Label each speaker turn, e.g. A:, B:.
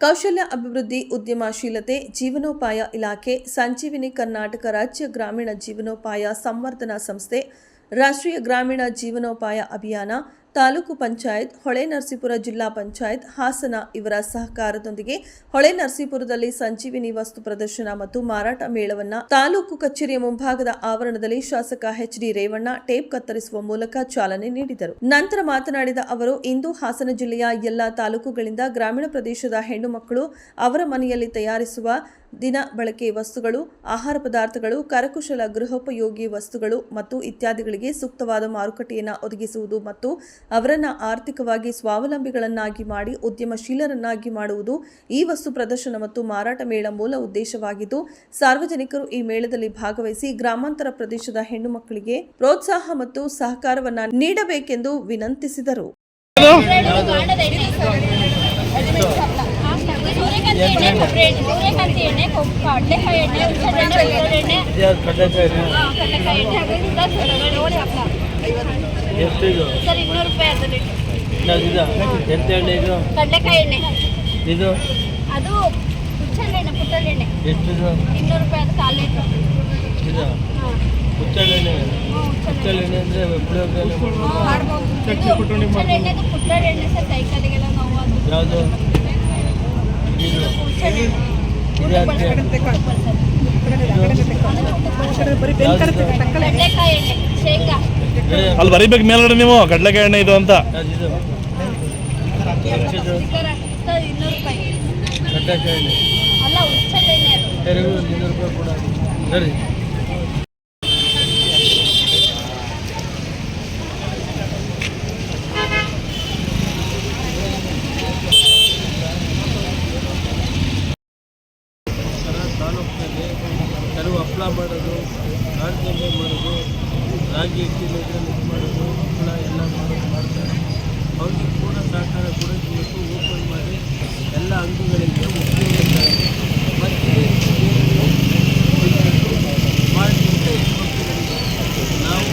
A: ಕೌಶಲ್ಯ ಅಭಿವೃದ್ಧಿ, ಉದ್ಯಮಶೀಲತೆ, ಜೀವನೋಪಾಯ ಇಲಾಖೆ, ಸಂಜೀವಿನಿ ಕರ್ನಾಟಕ ರಾಜ್ಯ ಗ್ರಾಮೀಣ ಜೀವನೋಪಾಯ ಸಂವರ್ಧನಾ ಸಂಸ್ಥೆ, ರಾಷ್ಟ್ರೀಯ ಗ್ರಾಮೀಣ ಜೀವನೋಪಾಯ ಅಭಿಯಾನ ತಾಲೂಕು ಪಂಚಾಯತ್, ಹೊಳೆ ನರಸೀಪುರ ಜಿಲ್ಲಾ ಪಂಚಾಯತ್, ಹಾಸನ ಇವರ ಸಹಕಾರದೊಂದಿಗೆ ಹೊಳೆ ನರಸೀಪುರದಲ್ಲಿ ಸಂಜೀವಿನಿ ವಸ್ತು ಪ್ರದರ್ಶನ ಮತ್ತು ಮಾರಾಟ ಮೇಳವನ್ನ ತಾಲೂಕು ಕಚೇರಿಯ ಮುಂಭಾಗದ ಆವರಣದಲ್ಲಿ ಶಾಸಕ ಎಚ್ ಡಿ ರೇವಣ್ಣ ಟೇಪ್ ಕತ್ತರಿಸುವ ಮೂಲಕ ಚಾಲನೆ ನೀಡಿದರು. ನಂತರ ಮಾತನಾಡಿದ ಅವರು, ಇಂದು ಹಾಸನ ಜಿಲ್ಲೆಯ ಎಲ್ಲಾ ತಾಲೂಕುಗಳಿಂದ ಗ್ರಾಮೀಣ ಪ್ರದೇಶದ ಹೆಣ್ಣು ಮಕ್ಕಳು ಅವರ ಮನೆಯಲ್ಲಿ ತಯಾರಿಸುವ ದಿನ ಬಳಕೆ ವಸ್ತುಗಳು, ಆಹಾರ ಪದಾರ್ಥಗಳು, ಕರಕುಶಲ ಗೃಹೋಪಯೋಗಿ ವಸ್ತುಗಳು ಮತ್ತು ಇತ್ಯಾದಿಗಳಿಗೆ ಸೂಕ್ತವಾದ ಮಾರುಕಟ್ಟೆಯನ್ನು ಒದಗಿಸುವುದು ಮತ್ತು ಅವರನ್ನು ಆರ್ಥಿಕವಾಗಿ ಸ್ವಾವಲಂಬಿಗಳನ್ನಾಗಿ ಮಾಡಿ ಉದ್ಯಮಶೀಲರನ್ನಾಗಿ ಮಾಡುವುದು ಈ ವಸ್ತು ಪ್ರದರ್ಶನ ಮತ್ತು ಮಾರಾಟ ಮೇಳ ಮೂಲ ಉದ್ದೇಶವಾಗಿದ್ದು ಸಾರ್ವಜನಿಕರು ಈ ಮೇಳದಲ್ಲಿ ಭಾಗವಹಿಸಿ ಗ್ರಾಮಾಂತರ ಪ್ರದೇಶದ ಹೆಣ್ಣು ಮಕ್ಕಳಿಗೆ ಪ್ರೋತ್ಸಾಹ ಮತ್ತು ಸಹಕಾರವನ್ನು ನೀಡಬೇಕೆಂದು ವಿನಂತಿಸಿದರು
B: ಎಷ್ಟು ಇದು
C: ಸರ್ ಇನ್ನೂರು ರೂಪಾಯಿ ಅದು ರೇಟ್.
B: ಇದು? ಎಂತ ಎಣ್ಣೆ ಇದು?
C: ಕಡಲೆಕಾಯಿ ಎಣ್ಣೆ.
B: ಇದು?
C: ಅದು ಹುಚ್ಚಳ್ಳಿ ಎಣ್ಣೆ
B: ಎಷ್ಟು ಇದು
C: ಇನ್ನೂರು ರೂಪಾಯಿ ಅದು ಕಾಲು ಲೀಟ್ರು.
B: ಇದು?
C: ಹಾಂ.
B: ಹುಚ್ಚಳೆಣ್ಣೆ
C: ಹ್ಞೂ ಹುಚ್ಚಳ್ಳಿ
B: ಹುಚ್ಚಳೆಣ್ಣೆ ಅಂದರೆ ಪುಳಿಯೋಗರೆ
C: ಸರ್ ಕೈ ಕಾಲಿಗೆಲ್ಲ ನೋವು ಅದು
B: ಯಾವುದು? ಇದು.
C: ಹುಚ್ಚಳ್ಳಿ ಎಣ್ಣೆ.
D: ಅಲ್ಲಿ ಬರೀಬೇಕು ಮೇಲ್ಗಡೆ ನೀವು ಕಡಲೆಕಾಯಿ ಎಣ್ಣೆ ಇದು ಅಂತ.
B: ಕೆಲವು ಹಪ್ಪಳ ಮಾಡೋದು ಕಾರ್ಯಕ್ರಮ ಮಾಡೋದು. ರಾಗಿ ತಿನ್ನೋದನ್ನು ಮಾಡೋದು, ಹುಳ ಎಲ್ಲ ಮಾಡೋದು ಮಾಡ್ತಾರೆ. ಅವ್ರಿಗೆ ಪೂರ್ಣ ಸಹಕಾರ ಕೂಡ ಇವತ್ತು ಓಪನ್ ಮಾಡಿ ಎಲ್ಲ ಅಂಗಡಿಗಳಿಗೆ ಉಪಯೋಗಿಸ್ತಾರೆ ನಾವು ಮಾಡಿದಂತೆ ನಾವು